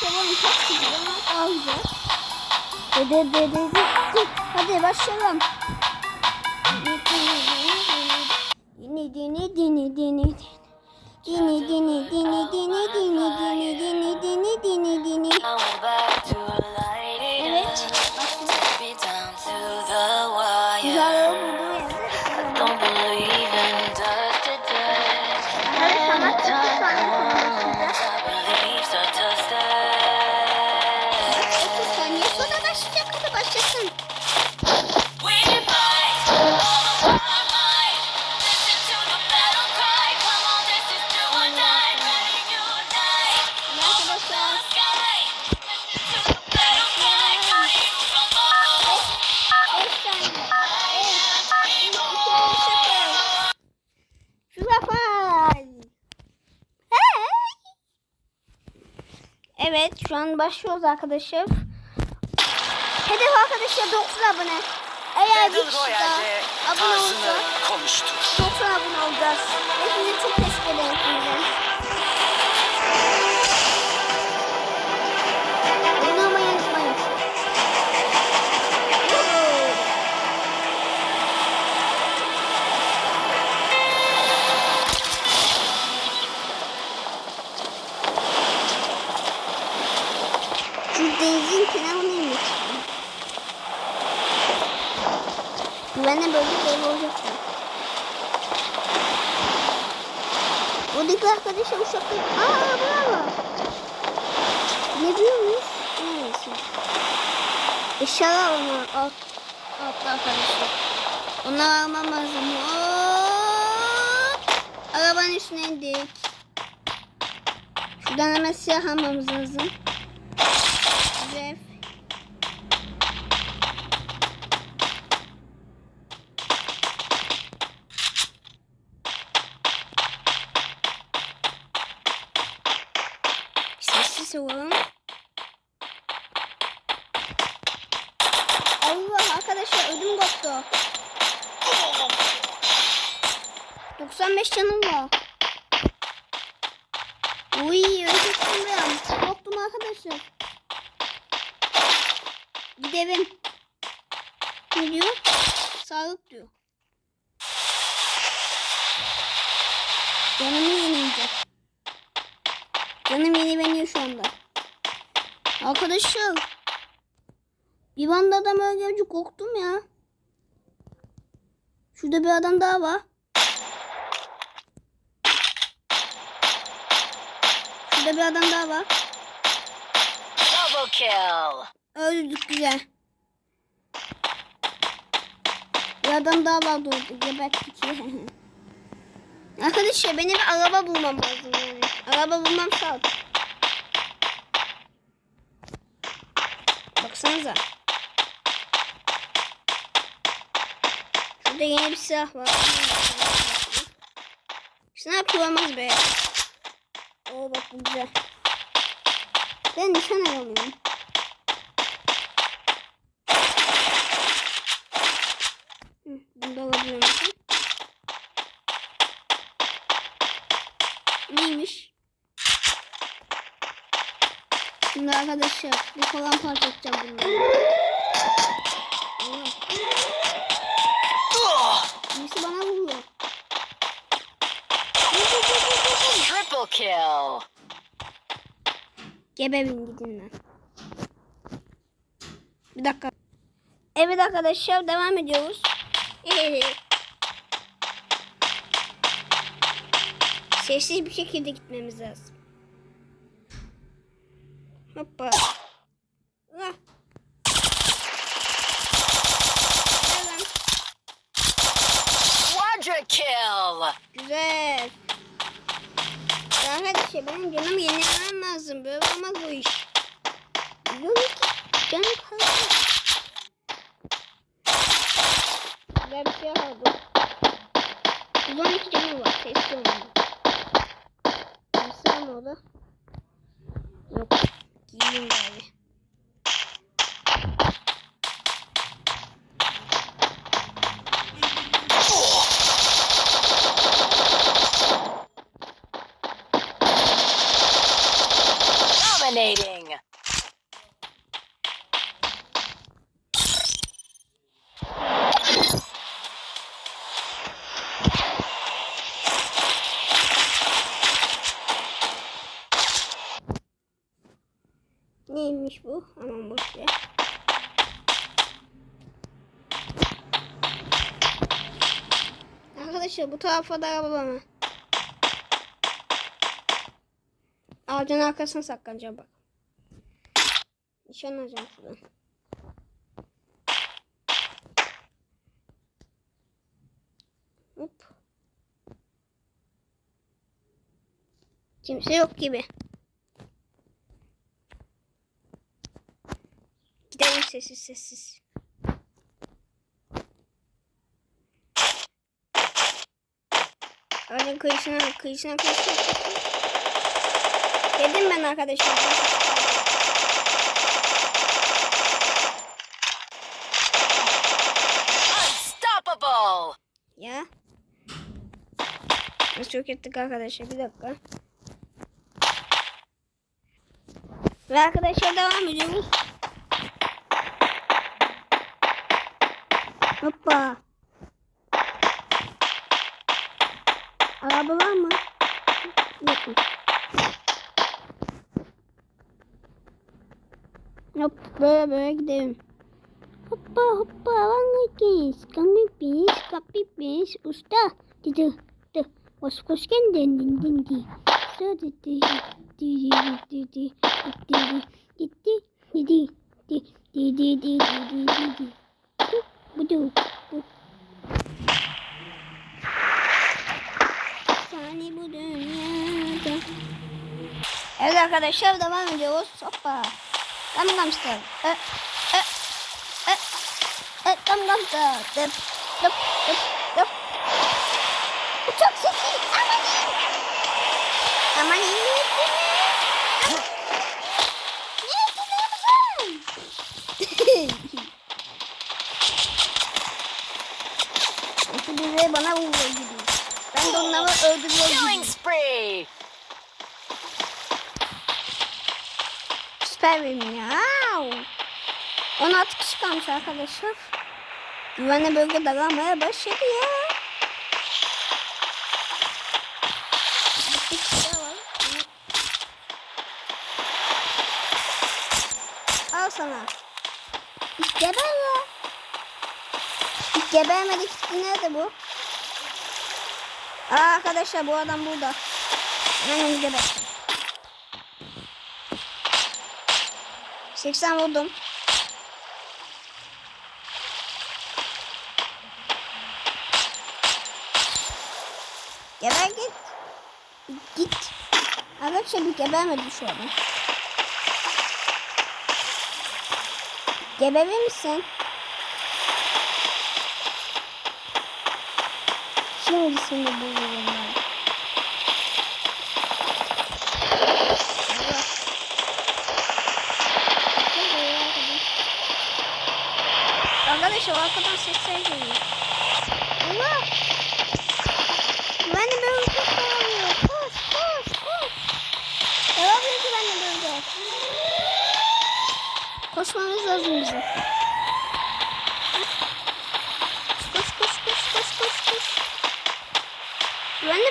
severim. Çok güzel. Daha güzel. Dede dede dede. Hadi başlayalım. Dini dini dini dini. Dini dini dini dini dini Evet şu an başlıyoruz arkadaşlar. Hedef arkadaşlar 90 abone. Eğer bir kişi daha abone olursa konuştu. 90 abone olacağız. Hepinize çok teşekkür ederim. Oradaki arkadaşa uşakta... Aa bravo. Ne diyormuş? Neyse. Eşyalar onu alt, altta arkadaşlar. Onları almam lazım. Hop. Arabanın üstüne indik. Şuradan hemen silah almamız lazım. Güzel. Sessiz olalım. Allah arkadaşlar ödüm koptu. 95 canım var. Uy ölecektim ben. Koptum arkadaşlar. Gidelim. Ne diyor? Sağlık diyor. Canımı yenildi. Canım yenileniyor şu anda. Arkadaşım. Bir banda adam öldürünce korktum ya. Şurada bir adam daha var. Şurada bir adam daha var. Double kill. Öldük güzel. Bir adam daha var doğdu. Geberttik. Arkadaşlar benim bir araba bulmam lazım yani. Araba bulmam şart. Baksanıza. Şurada yeni bir silah var. Sniper olmaz be. Oo bak bu güzel. Ben nişan alamıyorum. Hı, Bunu da alabiliyor musun? Neymiş? Şimdi arkadaşlar bir falan parça edeceğim bunları. Birisi bana vuruyor. Kill. Geberin gidin lan. Bir dakika. Evet arkadaşlar devam ediyoruz. Sessiz bir şekilde gitmemiz lazım. Hoppa. Ah. Gel lan. Quadra kill. Güzel. Arkadaşlar benim canım yenilemem lazım. Böyle olmaz bu iş. Yok ki canım kaldı. Güzel bir şey aldım. 112 canım var. Sesli olmalı. Nasıl mı o da? Yok. Giyeyim bari. Bu. Boş ver. Arkadaşlar bu tarafa da araba var. Ağacın arkasına saklanacağım bak. Nişan alacağım şuradan. Hop. Kimse yok gibi. Gidelim sessiz sessiz. Ağacın kıyısına kıyısına kıyısına. Dedim ben arkadaşlar. Unstoppable! Ya. Biz çok ettik arkadaşlar. Bir dakika. Ve arkadaşlar devam ediyoruz. Hoppa. Araba var mı? Yok mu? Hop böyle böyle gidelim. Hoppa hoppa vangakis kami pis kapi pis usta tu was was kan den din din di so di di di di di di di di di di di di di di di di di di di bu diyor. Bu. Yani bu dünyada. Evet arkadaşlar devam ediyoruz. Hoppa. Gam gam star. E, e, e, e, gam gam star. Dıp. Biri bana vuruyor gibi. Ben de onları öldürüyor gibi. Süper benim ya. 16 kişi kalmış arkadaşlar. Güvenli bölge daralmaya başladı ya. Bir. Al sana. Geber ya. Gebermedi gitti nerede bu? Aa, arkadaşlar bu adam burada. Hemen onu gebertim. 80 vurdum. Geber git. Git. Arkadaşlar bir gebermedi şu adam. Geberir misin? neredesinde buluyorum ben. Arkadaşlar arkadan sesler geliyor. Allah! Ben de böyle çok bağırıyor. Koş koş koş. Devam ediyor ki ben de böyle. Koşmamız lazım bizim.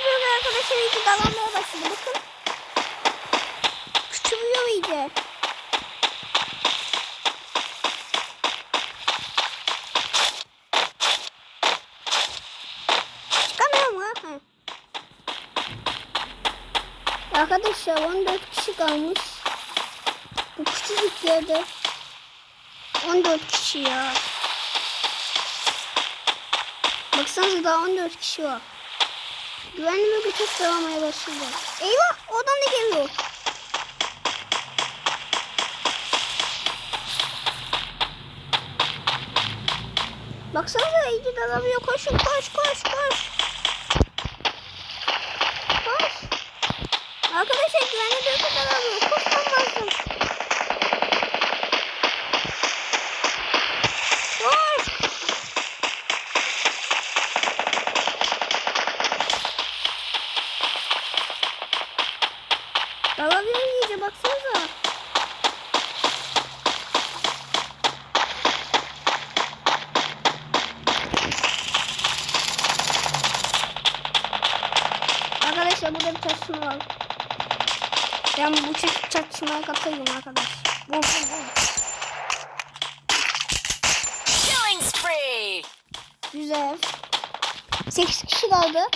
Bölge arkadaşlar iyice dalanmaya başladı. Bakın. Küçülüyor iyice. Çıkamıyor mu? Ha. Arkadaşlar 14 kişi kalmış. Bu küçücük yerde. 14 kişi ya. Baksanıza daha 14 kişi var. Güvenli bölge çok dağılmaya başladı. Eyvah! Oradan ne geliyor? Baksanıza iyice dalamıyor. Koşun koş koş koş. Koş. şunu al. Ben bu çift çatışmaya katılayım arkadaş. Vur vur vur. Killing spree. Güzel. 8 kişi kaldı.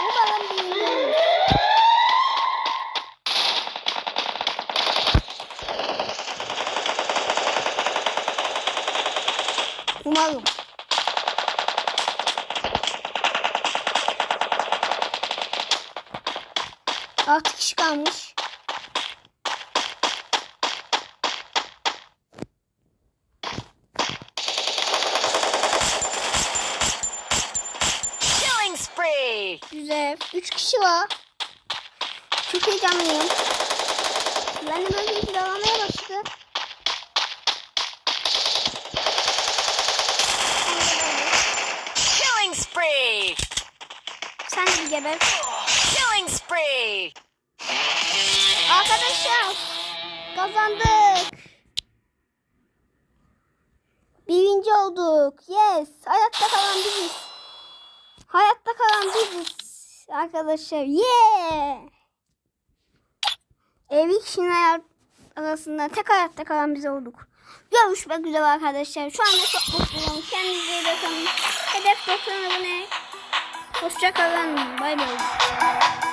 Umarım bilmiyorum. Umarım. Altı kişi kalmış. Killing spree. Güzel. Üç kişi var. Çok heyecanlıyım. Ben de böyle bir alamaya başladı. Killing spree. Sen de geber. Spree. Arkadaşlar kazandık. Birinci olduk. Yes. Hayatta kalan biziz. Hayatta kalan biziz. Arkadaşlar. Yeah. Evli kişinin hayat arasında tek hayatta kalan biz olduk. Görüşmek üzere arkadaşlar. Şu anda çok mutluyum. Kendinize iyi bakın. Hedef 90 abone. Hoşça kalın. Bay bay.